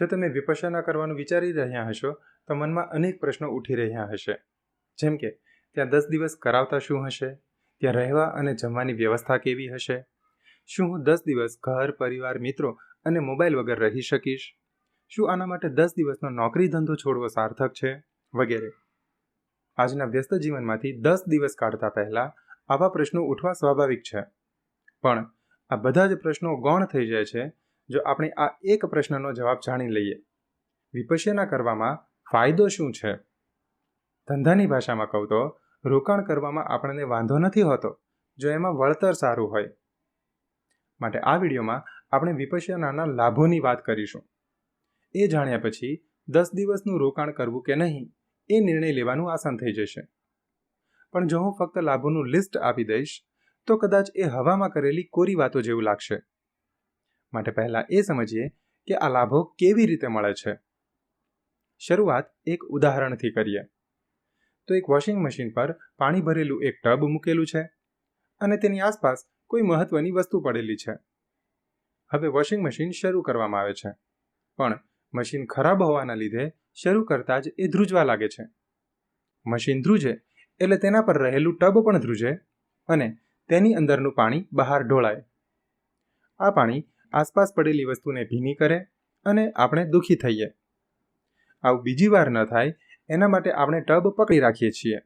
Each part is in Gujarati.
જો તમે વિપસના કરવાનું વિચારી રહ્યા હશો, તો મનમાં અનેક પ્રશ્નો ઉઠી રહ્યા હશે. જેમ કે, ત્યાં દસ દિવસ કરાવતા શું હશે? ત્યાં રહેવા અને જમવાની વ્યવસ્થા કેવી હશે? શું હું દસ દિવસ ઘર, પરિવાર, મિત્રો અને મોબાઈલ વગર રહી શકીશ? શું આના માટે દસ દિવસનો નોકરી ધંધો છોડવો સાર્થક છે? વગેરે. આજના વ્યસ્ત જીવનમાંથી દસ દિવસ કાઢતા પહેલાં આવા પ્રશ્નો ઉઠવા સ્વાભાવિક છે. પણ આ બધા જ પ્રશ્નો ગૌણ થઈ જાય છે જો આપણે આ એક પ્રશ્નનો જવાબ જાણી લઈએ. વિપશ્યના કરવામાં ફાયદો શું છે? ધંધાની ભાષામાં કહું તો, રોકાણ કરવામાં આપણને વાંધો નથી હોતો, જો એમાં વળતર સારું હોય. માટે આ વિડીયોમાં આપણે વિપશ્યનાના લાભોની વાત કરીશું. એ જાણ્યા પછી દસ દિવસનું રોકાણ કરવું કે નહીં, એ નિર્ણય લેવાનું આસાન થઈ જશે. પણ જો હું ફક્ત લાભોનું લિસ્ટ આપી દઈશ, તો કદાચ એ હવામાં કરેલી કોરી વાતો જેવું લાગશે. માટે પહેલાં એ સમજીએ કે આ લાભો કેવી રીતે મળે છે. શરૂઆત એક ઉદાહરણથી કરીએ. તો એક વોશિંગ મશીન પર પાણી ભરેલું એક ટબ મૂકેલું છે અને તેની આસપાસ કોઈ મહત્વની વસ્તુ પડેલી છે. હવે વોશિંગ મશીન શરૂ કરવામાં આવે છે. પણ મશીન ખરાબ હોવાના લીધે શરૂ કરતાં જ એ ધ્રુજવા લાગે છે. મશીન ધ્રુજે એટલે તેના પર રહેલું ટબ પણ ધ્રુજે અને તેની અંદરનું પાણી બહાર ઢોળાય. આ પાણી આસપાસ પડેલી વસ્તુને ભીની કરે અને આપણે દુઃખી થઈએ. આવું બીજી વાર ન થાય, એના માટે આપણે ટબ પકડી રાખીએ છીએ.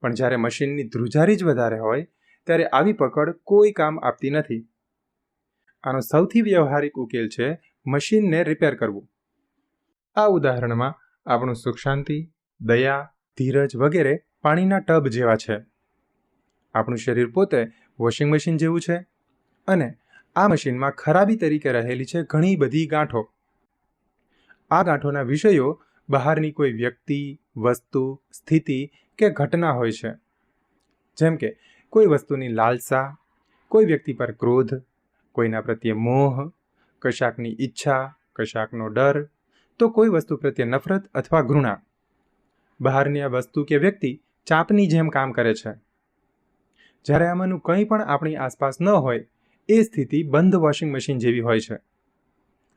પણ જ્યારે મશીનની ધ્રુજારી જ વધારે હોય, ત્યારે આવી પકડ કોઈ કામ આપતી નથી. આનો સૌથી વ્યવહારિક ઉકેલ છે મશીનને રિપેર કરવું. આ ઉદાહરણમાં આપણું સુખ શાંતિ દયા, ધીરજ વગેરે પાણીના ટબ જેવા છે. આપણું શરીર પોતે વોશિંગ મશીન જેવું છે અને આ મશીનમાં ખરાબી તરીકે રહેલી છે ઘણી બધી ગાંઠો. આ ગાંઠોના વિષયો બહારની કોઈ વ્યક્તિ, વસ્તુ, સ્થિતિ કે ઘટના હોય છે. જેમ કે, કોઈ વસ્તુની લાલસા, કોઈ વ્યક્તિ પર ક્રોધ, કોઈના પ્રત્યે મોહ, કશાકની ઈચ્છા, કશાકનો ડર, તો કોઈ વસ્તુ પ્રત્યે નફરત અથવા ઘૃણા. બહારની આ વસ્તુ કે વ્યક્તિ ચાપની જેમ કામ કરે છે. જ્યારે આમાંનું કંઈ પણ આપણી આસપાસ ન હોય એ સ્થિતિ બંધ વોશિંગ મશીન જેવી હોય છે.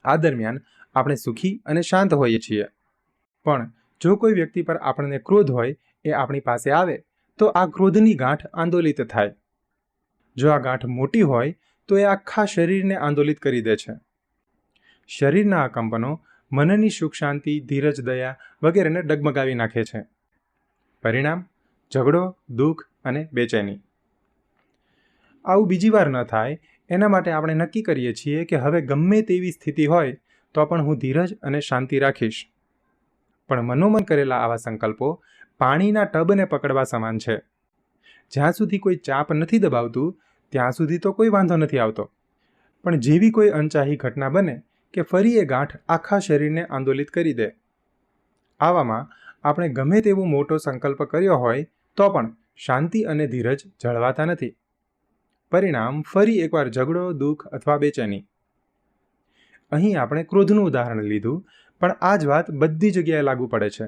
આ દરમિયાન આપણે સુખી અને શાંત હોઈએ છીએ. પણ જો કોઈ વ્યક્તિ પર આપણને ક્રોધ હોય, એ આપણી પાસે આવે, તો આ ક્રોધની ગાંઠ આંદોલિત થાય. જો આ ગાંઠ મોટી હોય, તો એ આખા શરીરને આંદોલિત કરી દે છે. શરીરના આ કંપનો મનની સુખ, શાંતિ, ધીરજ, દયા વગેરેને ડગમગાવી નાખે છે. પરિણામ? ઝઘડો, દુઃખ અને બેચેની. આવું બીજી વાર ન થાય એના માટે આપણે નક્કી કરીએ છીએ કે હવે ગમે તેવી સ્થિતિ હોય તો પણ હું ધીરજ અને શાંતિ રાખીશ. પણ મનોમન કરેલા આવા સંકલ્પો પાણીના ટબને પકડવા સમાન છે. જ્યાં સુધી કોઈ ચાપ નથી દબાવતું, ત્યાં સુધી તો કોઈ વાંધો નથી આવતો. પણ જેવી કોઈ અનચાહી ઘટના બને કે ફરી એ ગાંઠ આખા શરીરને આંદોલિત કરી દે. આવામાં આપણે ગમે તેવો મોટો સંકલ્પ કર્યો હોય તો પણ શાંતિ અને ધીરજ જળવાતા નથી. પરિણામ ફરી એકવાર ઝઘડો, દુઃખ અથવા બેચેની. અહીં આપણે ક્રોધનું ઉદાહરણ લીધું, પણ આ જ વાત બધી જગ્યાએ લાગુ પડે છે.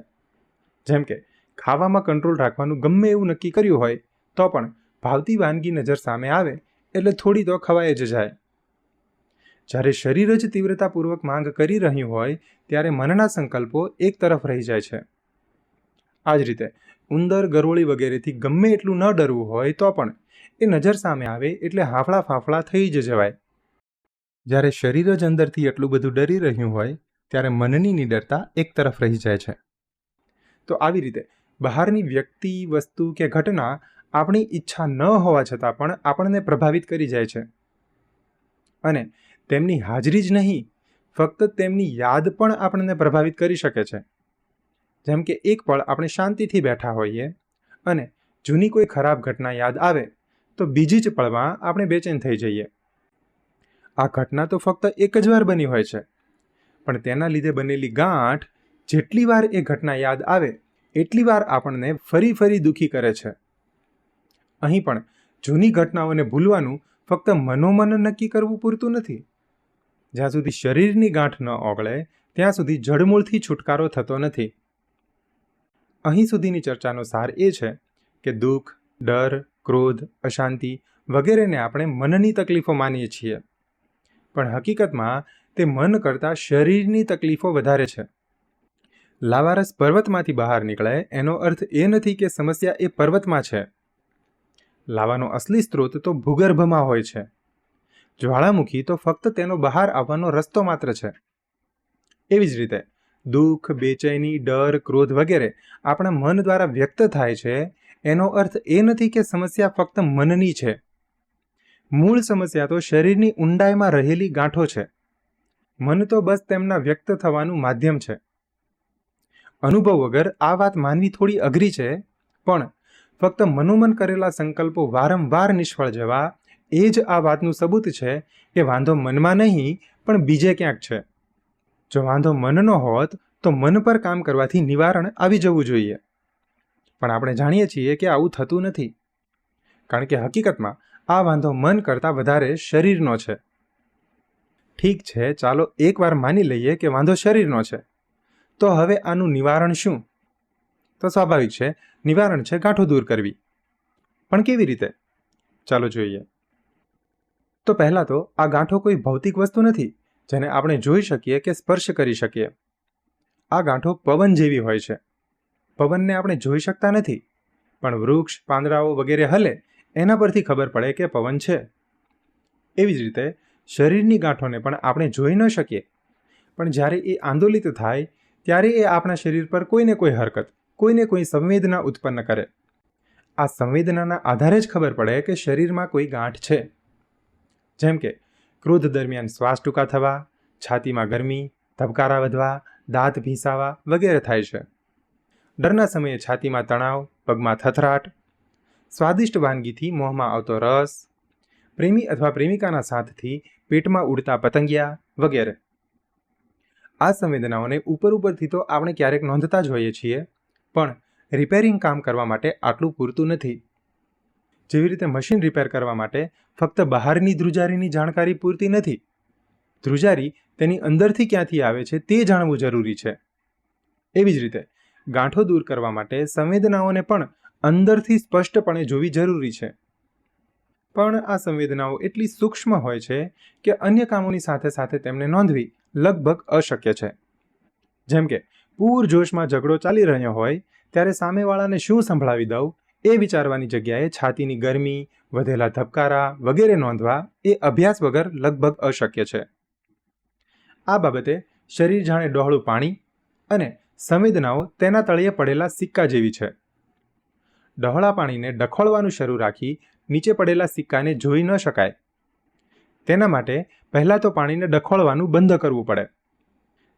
જેમ કે, ખાવામાં કંટ્રોલ રાખવાનું ગમે એવું નક્કી કર્યું હોય, તો પણ ભાવતી વાનગી નજર સામે આવે, એટલે થોડી તો ખવાય જ જાય. જ્યારે શરીર જ તીવ્રતાપૂર્વક માંગ કરી રહ્યું હોય, ત્યારે મનના સંકલ્પો એક તરફ રહી જાય છે. આ જ રીતે, ઉંદર, ગરોળી વગેરેથી ગમે એટલું ન ડરવું હોય, તો પણ એ નજર સામે આવે એટલે હાફળા ફાફળા થઈ જ જવાય. જ્યારે શરીર જ અંદરથી એટલું બધું ડરી રહ્યું હોય, ત્યારે મનની નિડરતા એક તરફ રહી જાય છે. તો આવી રીતે બહારની વ્યક્તિ, વસ્તુ કે ઘટના આપણી ઈચ્છા ન હોવા છતાં પણ આપણને પ્રભાવિત કરી જાય છે. અને તેમની હાજરી જ નહીં, ફક્ત તેમની યાદ પણ આપણને પ્રભાવિત કરી શકે છે. જેમ કે એક પળ આપણે શાંતિથી બેઠા હોઈએ અને જૂની કોઈ ખરાબ ઘટના યાદ આવે તો બીજી જ પળમાં આપણે બેચેન થઈ જઈએ. આ ઘટના તો ફક્ત એક જ વાર બની હોય છે. પણ તેના લીધે બનેલી ગાંઠ જેટલી વાર એ ઘટના યાદ આવે, એટલી વાર આપણને ફરી ફરી દુઃખી કરે છે. અહીં પણ જૂની ઘટનાઓને ભૂલવાનું ફક્ત મનોમન નક્કી કરવું પૂરતું નથી. જ્યાં સુધી શરીરની ગાંઠ ન ઓગળે, ત્યાં સુધી જડમૂળથી છુટકારો થતો નથી. અહીં સુધીની ચર્ચાનો સાર એ છે કે દુઃખ, ડર ક્રોધ, અશાંતિ વગેરેને આપણે મનની તકલીફો માનીએ છીએ. પણ હકીકતમાં તે મન કરતાં શરીરની તકલીફો વધારે છે. લાવારસ પર્વતમાંથી બહાર નીકળે એનો અર્થ એ નથી કે સમસ્યા એ પર્વતમાં છે. લાવાનો અસલી સ્ત્રોત તો ભૂગર્ભમાં હોય છે. જ્વાળામુખી તો ફક્ત તેનો બહાર આવવાનો રસ્તો માત્ર છે. એવી જ રીતે દુઃખ, બેચેની, ડર, ક્રોધ વગેરે આપણા મન દ્વારા વ્યક્ત થાય છે એનો અર્થ એ નથી કે સમસ્યા ફક્ત મનની છે. મૂળ સમસ્યા તો શરીરની ઊંડાઈમાં રહેલી ગાંઠો છે. મન તો બસ તેમના વ્યક્ત થવાનું માધ્યમ છે. અનુભવ વગર આ વાત માનવી થોડી અઘરી છે, પણ ફક્ત મનોમન કરેલા સંકલ્પો વારંવાર નિષ્ફળ જવા એ જ આ વાતનું સબૂત છે કે વાંધો મનમાં નહીં, પણ બીજે ક્યાંક છે. જો વાંધો મનનો હોત તો મન પર કામ કરવાથી નિવારણ આવી જવું જોઈએ. પણ આપણે જાણીએ છીએ કે આવું થતું નથી. કારણ કે હકીકતમાં આ વાંધો મન કરતાં વધારે શરીરનો છે. ઠીક છે, ચાલો એકવાર માની લઈએ કે વાંધો શરીરનો છે. તો હવે આનું નિવારણ શું? તો સ્વાભાવિક છે, નિવારણ છે ગાંઠો દૂર કરવી. પણ કેવી રીતે? ચાલો જોઈએ. તો પહેલાં તો આ ગાંઠો કોઈ ભૌતિક વસ્તુ નથી, જેને આપણે જોઈ શકીએ કે સ્પર્શ કરી શકીએ. આ ગાંઠો પવન જેવી હોય છે. પવનને આપણે જોઈ શકતા નથી. પણ વૃક્ષ, પાંદડાઓ વગેરે હલે, એના પરથી ખબર પડે કે પવન છે. એવી જ રીતે શરીરની ગાંઠોને પણ આપણે જોઈ ન શકીએ. પણ જ્યારે એ આંદોલિત થાય, ત્યારે એ આપણા શરીર પર કોઈને કોઈ હરકત, કોઈને કોઈ સંવેદના ઉત્પન્ન કરે. આ સંવેદનાના આધારે જ ખબર પડે કે શરીરમાં કોઈ ગાંઠ છે. જેમ કે, ક્રોધ દરમિયાન શ્વાસ ટૂંકા થવા, છાતીમાં ગરમી, ધબકારા વધવા, દાંત ભીસાવા વગેરે થાય છે. ડરના સમયે છાતીમાં તણાવ, પગમાં થથરાટ, સ્વાદિષ્ટ વાનગીથી મોંમાં આવતો રસ, પ્રેમી અથવા પ્રેમિકાના સાથથી પેટમાં ઉડતા પતંગિયા વગેરે. આ સંવેદનાઓને ઉપર ઉપરથી તો આપણે ક્યારેક નોંધતા જ હોઈએ છીએ, પણ રિપેરિંગ કામ કરવા માટે આટલું પૂરતું નથી. જેવી રીતે મશીન રિપેર કરવા માટે ફક્ત બહારની ધ્રુજારીની જાણકારી પૂરતી નથી. ધ્રુજારી તેની અંદરથી ક્યાંથી આવે છે તે જાણવું જરૂરી છે. એવી જ રીતે ગાંઠો દૂર કરવા માટે સંવેદનાઓને પણ અંદરથી સ્પષ્ટપણે જોવી જરૂરી છે. પણ આ સંવેદનાઓ એટલી સૂક્ષ્મ હોય છે કે અન્ય કામોની સાથે સાથે તેમને નોંધવી લગભગ અશક્ય છે. જેમ કે પૂરજોશમાં ઝઘડો ચાલી રહ્યો હોય, ત્યારે સામેવાળાને શું સંભળાવી દઉં, એ વિચારવાની જગ્યાએ છાતીની ગરમી, વધેલા ધબકારા વગેરે નોંધવા એ અભ્યાસ વગર લગભગ અશક્ય છે. આ બાબતે શરીર જાણે ડહોળું પાણી અને સંવેદનાઓ તેના તળિયે પડેલા સિક્કા જેવી છે. ડહોળા પાણીને ડખોળવાનું શરૂ રાખી નીચે પડેલા સિક્કાને જોઈ ન શકાય. તેના માટે પહેલાં તો પાણીને ડખોળવાનું બંધ કરવું પડે.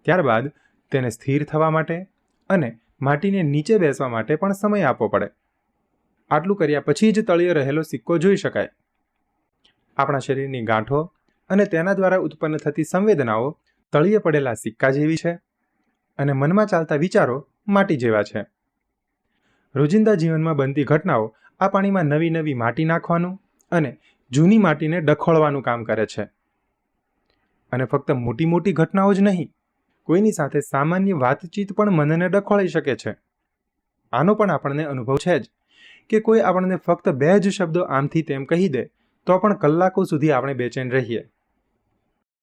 ત્યારબાદ તેને સ્થિર થવા માટે અને માટીને નીચે બેસવા માટે પણ સમય આપવો પડે. આટલું કર્યા પછી જ તળિયે રહેલો સિક્કો જોઈ શકાય. આપણા શરીરની ગાંઠો અને તેના દ્વારા ઉત્પન્ન થતી સંવેદનાઓ તળિયે પડેલા સિક્કા જેવી છે. અને મનમાં ચાલતા વિચારો માટી જેવા છે. રોજિંદા જીવનમાં બનતી ઘટનાઓ આ પાણીમાં નવી નવી માટી નાખવાનું અને જૂની માટીને ડખોળવાનું કામ કરે છે. અને ફક્ત મોટી મોટી ઘટનાઓ જ નહીં, કોઈની સાથે સામાન્ય વાતચીત પણ મનને ડખોળી શકે છે. આનો પણ આપણને અનુભવ છે જ કે કોઈ આપણને ફક્ત બે જ શબ્દો આમથી તેમ કહી દે, તો પણ કલાકો સુધી આપણે બેચેન રહીએ.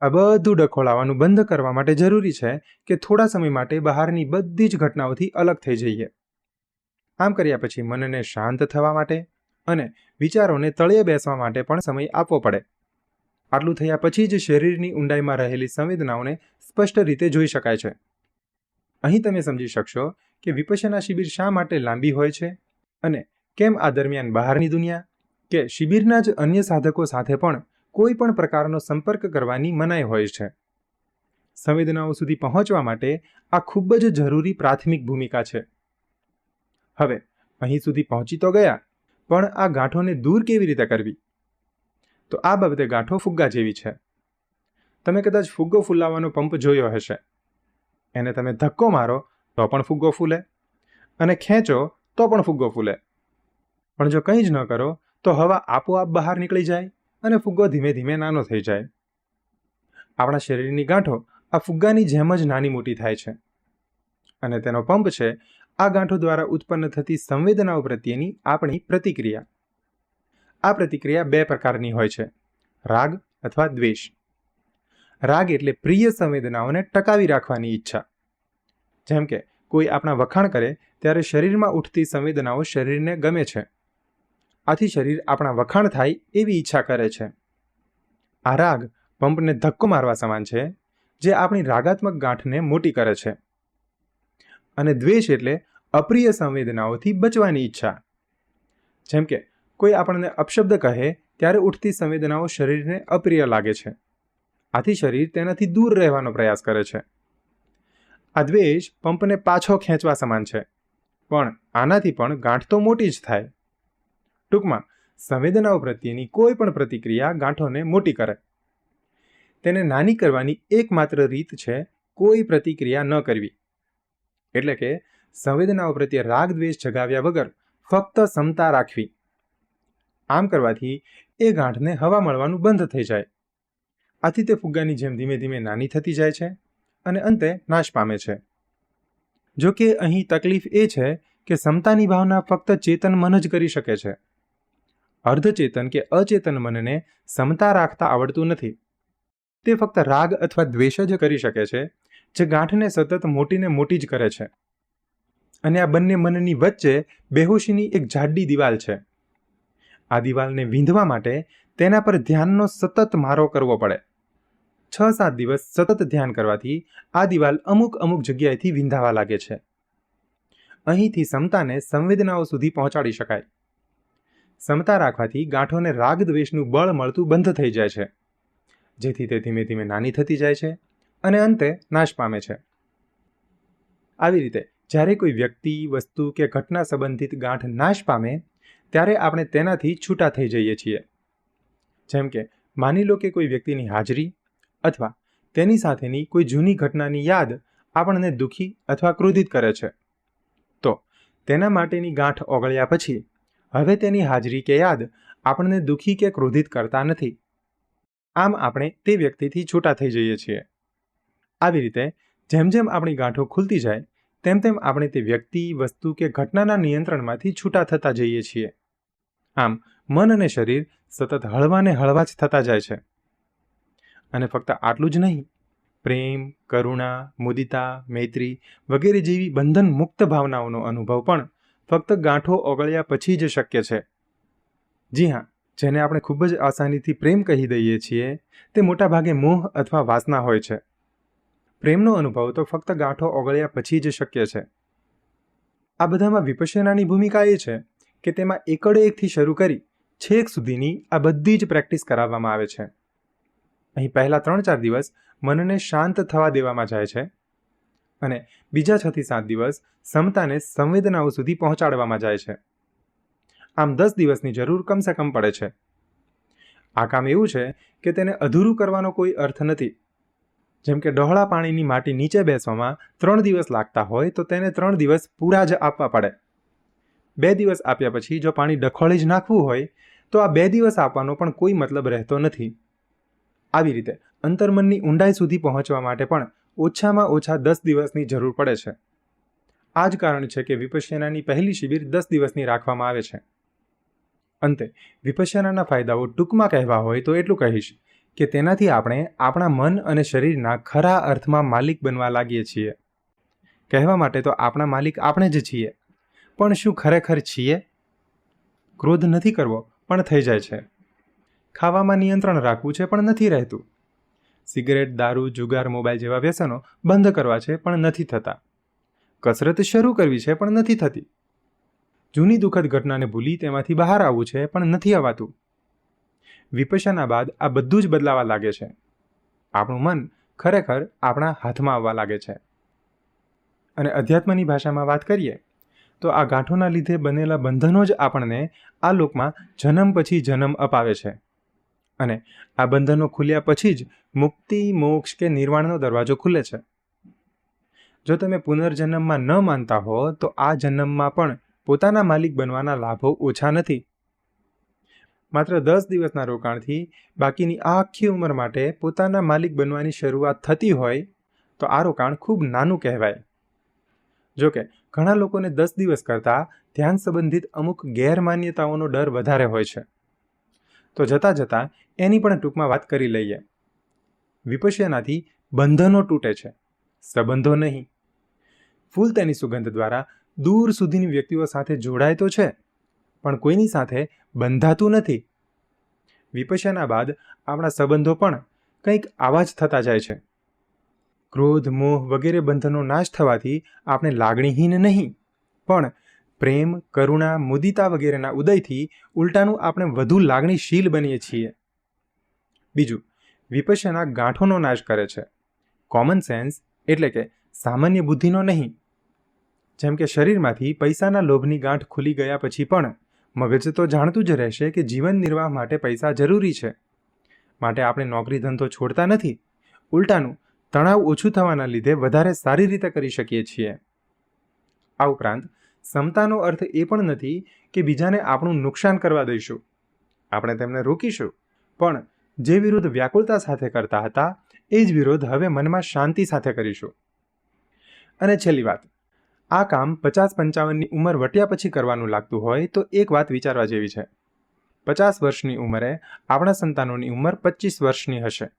આ બધું ડખોળાવાનું બંધ કરવા માટે જરૂરી છે કે થોડા સમય માટે બહારની બધી જ ઘટનાઓથી અલગ થઈ જઈએ. આમ કર્યા પછી મનને શાંત થવા માટે અને વિચારોને તળિયે બેસવા માટે પણ સમય આપવો પડે. આટલું થયા પછી જ શરીરની ઊંડાઈમાં રહેલી સંવેદનાઓને સ્પષ્ટ રીતે જોઈ શકાય છે. અહીં તમે સમજી શકશો કે વિપશ્યના શિબિર શા માટે લાંબી હોય છે અને કેમ આ દરમિયાન બહારની દુનિયા કે શિબિરના જ અન્ય સાધકો સાથે પણ કોઈ પણ પ્રકારનો સંપર્ક કરવાની મનાઈ હોય છે. સંવેદનાઓ સુધી પહોંચવા માટે આ ખૂબ જ જરૂરી પ્રાથમિક ભૂમિકા છે. હવે, અહીં સુધી પહોંચી તો ગયા, પણ આ ગાંઠોને દૂર કેવી રીતે કરવી? તો આ બાબતે ગાંઠો ફુગ્ગા જેવી છે. તમે કદાચ ફુગ્ગો ફૂલાવવાનો પંપ જોયો હશે. એને તમે ધક્કો મારો તો પણ ફુગ્ગો ફૂલે અને ખેંચો તો પણ ફુગ્ગો ફૂલે. પણ જો કંઈ જ ન કરો, તો હવા આપોઆપ બહાર નીકળી જાય. અને ફુગ્ગો ધીમે ધીમે નાનો થઈ જાય. આપણા શરીરની ગાંઠો આ ફુગ્ગાની જેમ જ નાની મોટી થાય છે. અને તેનો પંપ છે, આ ગાંઠો દ્વારા ઉત્પન્ન થતી સંવેદનાઓ પ્રત્યેની આપણી પ્રતિક્રિયા. આ પ્રતિક્રિયા બે પ્રકારની હોય છે, રાગ અથવા દ્વેષ. રાગ એટલે પ્રિય સંવેદનાઓને ટકાવી રાખવાની ઈચ્છા. જેમ કે, કોઈ આપણા વખાણ કરે, ત્યારે શરીરમાં ઉઠતી સંવેદનાઓ શરીરને ગમે છે. આથી શરીર આપણા વખાણ થાય એવી ઈચ્છા કરે છે. આ રાગ પંપને ધક્કો મારવા સમાન છે, જે આપણી રાગાત્મક ગાંઠને મોટી કરે છે. અને દ્વેષ એટલે અપ્રિય સંવેદનાઓથી બચવાની ઈચ્છા. જેમ કે, કોઈ આપણને અપશબ્દ કહે, ત્યારે ઉઠતી સંવેદનાઓ શરીરને અપ્રિય લાગે છે. આથી શરીર તેનાથી દૂર રહેવાનો પ્રયાસ કરે છે. આ દ્વેષ પંપને પાછો ખેંચવા સમાન છે. પણ આનાથી પણ ગાંઠ તો મોટી જ થાય. ટૂંકમાં, સંવેદનાઓ પ્રત્યેની કોઈ પણ પ્રતિક્રિયા ગાંઠોને મોટી કરે. તેને નાની કરવાની એકમાત્ર રીત છે કોઈ પ્રતિક્રિયા ન કરવી. એટલે કે, સંવેદનાઓ પ્રત્યે રાગ દ્વેષ જગાવ્યા વગર ફક્ત સમતા રાખવી. આમ કરવાથી એ ગાંઠને હવા મળવાનું બંધ થઈ જાય. આથી તે ફુગ્ગાની જેમ ધીમે ધીમે નાની થતી જાય છે અને અંતે નાશ પામે છે. જો કે અહીં તકલીફ એ છે કે સમતાની ભાવના ફક્ત ચેતન મન જ કરી શકે છે. અર્ધચેતન કે અચેતન મનને સમતા રાખતા આવડતું નથી. તે ફક્ત રાગ અથવા દ્વેષ જ કરી શકે છે, જે ગાંઠને સતત મોટીને મોટી જ કરે છે. અને આ બંને મનની વચ્ચે બેહોશીની એક જાડી દિવાલ છે. આ દિવાલને વીંધવા માટે તેના પર ધ્યાનનો સતત મારો કરવો પડે. છ સાત દિવસ સતત ધ્યાન કરવાથી આ દિવાલ અમુક અમુક જગ્યાએથી વિંધાવા લાગે છે. અહીંથી સમતાને સંવેદનાઓ સુધી પહોંચાડી શકાય. સમતા રાખવાથી ગાંઠોને રાગ દ્વેષનું બળ મળતું બંધ થઈ જાય છે. જેથી તે ધીમે ધીમે નાની થતી જાય છે અને અંતે નાશ પામે છે. આવી રીતે જ્યારે કોઈ વ્યક્તિ, વસ્તુ કે ઘટના સંબંધિત ગાંઠ નાશ પામે, ત્યારે આપણે તેનાથી છૂટા થઈ જઈએ છીએ. જેમ કે, માની લો કે કોઈ વ્યક્તિની હાજરી અથવા તેની સાથેની કોઈ જૂની ઘટનાની યાદ આપણને દુઃખી અથવા ક્રોધિત કરે છે. તો તેના માટેની ગાંઠ ઓગળ્યા પછી હવે તેની હાજરી કે યાદ આપણને દુઃખી કે ક્રોધિત કરતા નથી. આમ આપણે તે વ્યક્તિથી છૂટા થઈ જઈએ છીએ. આવી રીતે જેમ જેમ આપણી ગાંઠો ખુલતી જાય, તેમ તેમ આપણે તે વ્યક્તિ, વસ્તુ કે ઘટનાના નિયંત્રણમાંથી છૂટા થતા જઈએ છીએ. આમ મન અને શરીર સતત હળવાને હળવા જ થતા જાય છે. અને ફક્ત આટલું જ નહીં, પ્રેમ, કરુણા, મુદિતા, મૈત્રી વગેરે જેવી બંધન મુક્ત ભાવનાઓનો અનુભવ પણ ફક્ત ગાંઠો ઓગળ્યા પછી જ શક્ય છે. જી હા, જેને આપણે ખૂબ જ આસાનીથી પ્રેમ કહી દઈએ છીએ, તે મોટાભાગે મોહ અથવા વાસના હોય છે. પ્રેમનો અનુભવ તો ફક્ત ગાંઠો ઓગળ્યા પછી જ શક્ય છે. આ બધામાં વિપશ્યનાની ભૂમિકા એ છે કે તેમાં એકડે એકથી શરૂ કરી છેક સુધીની આ બધી જ પ્રેક્ટિસ કરાવવામાં આવે છે. અહીં પહેલા ત્રણ ચાર દિવસ મનને શાંત થવા દેવામાં જાય છે. અને બીજા છ થી સાત દિવસ સમતાને સંવેદનાઓ સુધી પહોંચાડવામાં જાય છે. આમ દસ દિવસની જરૂર કમસે કમ પડે છે. આ કામ એવું છે કે તેને અધૂરું કરવાનો કોઈ અર્થ નથી. જેમ કે ડહોળા પાણીની માટી નીચે બેસવામાં ત્રણ દિવસ લાગતા હોય તો તેને ત્રણ દિવસ પૂરા જ આપવા પડે. બે દિવસ આપ્યા પછી જો પાણી ડખોળી જ નાખવું હોય તો આ બે દિવસ આપવાનો પણ કોઈ મતલબ રહેતો નથી. આવી રીતે અંતર્મનની ઊંડાઈ સુધી પહોંચવા માટે પણ ઓછામાં ઓછા દસ દિવસની જરૂર પડે છે. આ જ કારણ છે કે વિપશ્યનાની પહેલી શિબિર દસ દિવસની રાખવામાં આવે છે. અંતે, વિપશ્યનાના ફાયદાઓ ટૂંકમાં કહેવા હોય તો એટલું કહીશ કે તેનાથી આપણે આપણા મન અને શરીરના ખરા અર્થમાં માલિક બનવા લાગીએ છીએ. કહેવા માટે તો આપણા માલિક આપણે જ છીએ. પણ શું ખરેખર છીએ? ક્રોધ નથી કરવો, પણ થઈ જાય છે. ખાવામાં નિયંત્રણ રાખવું છે, પણ નથી રહેતું. સિગરેટ, દારૂ, જુગાર, મોબાઈલ જેવા વ્યસનો બંધ કરવા છે પણ નથી થતા. કસરત શરૂ કરવી છે પણ નથી થતી. જૂની દુઃખદ ઘટનાને ભૂલી તેમાંથી બહાર આવવું છે પણ નથી અવાતું. વિપશ્યના બાદ આ બધું જ બદલાવા લાગે છે. આપણું મન ખરેખર આપણા હાથમાં આવવા લાગે છે. અને અધ્યાત્મની ભાષામાં વાત કરીએ, તો આ ગાંઠોના લીધે બનેલા બંધનો જ આપણને આ લોકમાં જન્મ પછી જન્મ અપાવે છે. અને આ બંધનો ખુલ્યા પછી જ મુક્તિ, મોક્ષ કે નિર્વાણનો દરવાજો ખુલે છે. જો તમે પુનર્જન્મમાં ન માનતા હો, તો આ જન્મમાં પણ પોતાના માલિક બનવાના લાભો ઓછા નથી. માત્ર દસ દિવસના રોકાણથી બાકીની આખી ઉંમર માટે પોતાના માલિક બનવાની શરૂઆત થતી હોય, તો આ રોકાણ ખૂબ નાનું કહેવાય. જોકે ઘણા લોકોને દસ દિવસ કરતાં ધ્યાન સંબંધિત અમુક ગેરમાન્યતાઓનો ડર વધારે હોય છે. તો જતાં જતાં એની પણ ટૂંકમાં વાત કરી લઈએ. વિપશ્યનાથી બંધનો તૂટે છે. સંબંધો નહીં. ફૂલ તેની સુગંધ દ્વારા દૂર સુધીની વ્યક્તિઓ સાથે જોડાય તો છે, પણ કોઈની સાથે બંધાતું નથી. વિપશ્યના બાદ આપણા સંબંધો પણ કંઈક આવા જ થતા જાય છે. ક્રોધ, મોહ વગેરે બંધનો નાશ થવાથી આપણે લાગણીહીન નહીં, પણ પ્રેમ, કરુણા, મુદિતા વગેરેના ઉદયથી ઉલટાનું આપણે વધુ લાગણીશીલ બનીએ છીએ. બીજું, વિપશ્યના ગાંઠોનો નાશ કરે છે. કોમન સેન્સ એટલે કે સામાન્ય બુદ્ધિનો નહીં. જેમ કે શરીરમાંથી પૈસાના લોભની ગાંઠ ખુલી ગયા પછી પણ મગજ તો જાણતું જ રહેશે કે જીવન નિર્વાહ માટે પૈસા જરૂરી છે. માટે આપણે નોકરી ધંધો છોડતા નથી. ઉલટાનું તણાવ ઓછું થવાના લીધે વધારે સારી રીતે કરી શકીએ છીએ. આ ઉપરાંત સમતાનો અર્થ એ પણ નથી કે બીજાને આપણું નુકસાન કરવા દઈશું. આપણે તેમને રોકીશું. પણ જે વિરોધ વ્યાકુળતા સાથે કરતા હતા, એ જ વિરોધ હવે મનમાં શાંતિ સાથે કરીશું. અને છેલ્લી વાત. આ કામ પચાસ પંચાવનની ઉંમર વટ્યા પછી કરવાનું લાગતું હોય, તો એક વાત વિચારવા જેવી છે. પચાસ વર્ષની ઉંમરે આપણા સંતાનોની ઉંમર પચીસ વર્ષની હશે.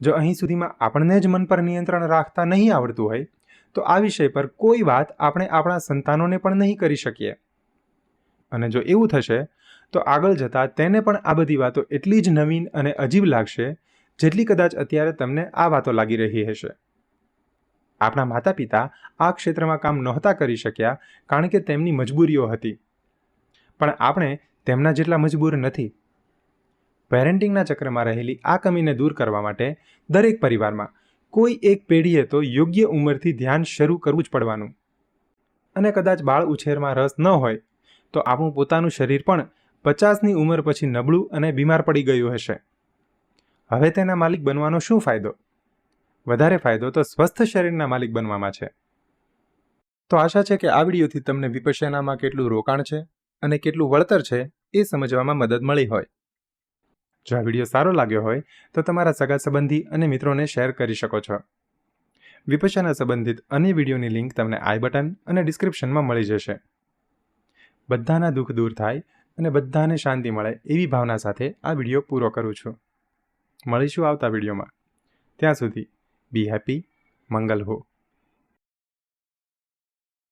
જો અહીં સુધીમાં આપણને જ મન પર નિયંત્રણ રાખતા નહીં આવડતું હોય તો આ વિષય પર કોઈ વાત આપણે આપણા સંતાનોને પણ નહીં કરી શકીએ. અને જો એવું થશે, તો આગળ જતાં તેને પણ આ બધી વાતો એટલી જ નવીન અને અજીબ લાગશે, જેટલી કદાચ અત્યારે તમને આ વાતો લાગી રહી હશે. આપણા માતા પિતા આ ક્ષેત્રમાં કામ નહોતા કરી શક્યા, કારણ કે તેમની મજબૂરીઓ હતી. પણ આપણે તેમના જેટલા મજબૂર નથી. પેરેન્ટિંગના ચક્રમાં રહેલી આ કમીને દૂર કરવા માટે દરેક પરિવારમાં કોઈ એક પેઢીએ તો યોગ્ય ઉંમરથી ધ્યાન શરૂ કરવું જ પડવાનું. અને કદાચ બાળ ઉછેરમાં રસ ન હોય, તો આપણું પોતાનું શરીર પણ પચાસની ઉંમર પછી નબળું અને બીમાર પડી ગયું હશે. હવે તેના માલિક બનવાનો શું ફાયદો? વધારે ફાયદો તો સ્વસ્થ શરીરના માલિક બનવામાં છે. તો આશા છે કે આ વિડીયોથી તમને વિપશ્યનામાં કેટલું રોકાણ છે અને કેટલું વળતર છે એ સમજવામાં મદદ મળી હોય. જો આ વીડિયો સારો લાગ્યો હોય, તો તમારા સગા સંબંધી અને મિત્રોને શેર કરી શકો છો. વિપશ્યના સંબંધિત અન્ય વિડીયોની લિંક તમને આઈ બટન અને ડિસ્ક્રિપ્શનમાં મળી જશે. બધાના દુઃખ દૂર થાય અને બધાને શાંતિ મળે એવી ભાવના સાથે આ વીડિયો પૂરો કરું છું. મળીશું આવતા વિડીયોમાં. ત્યાં સુધી બી હેપી મંગલ હો.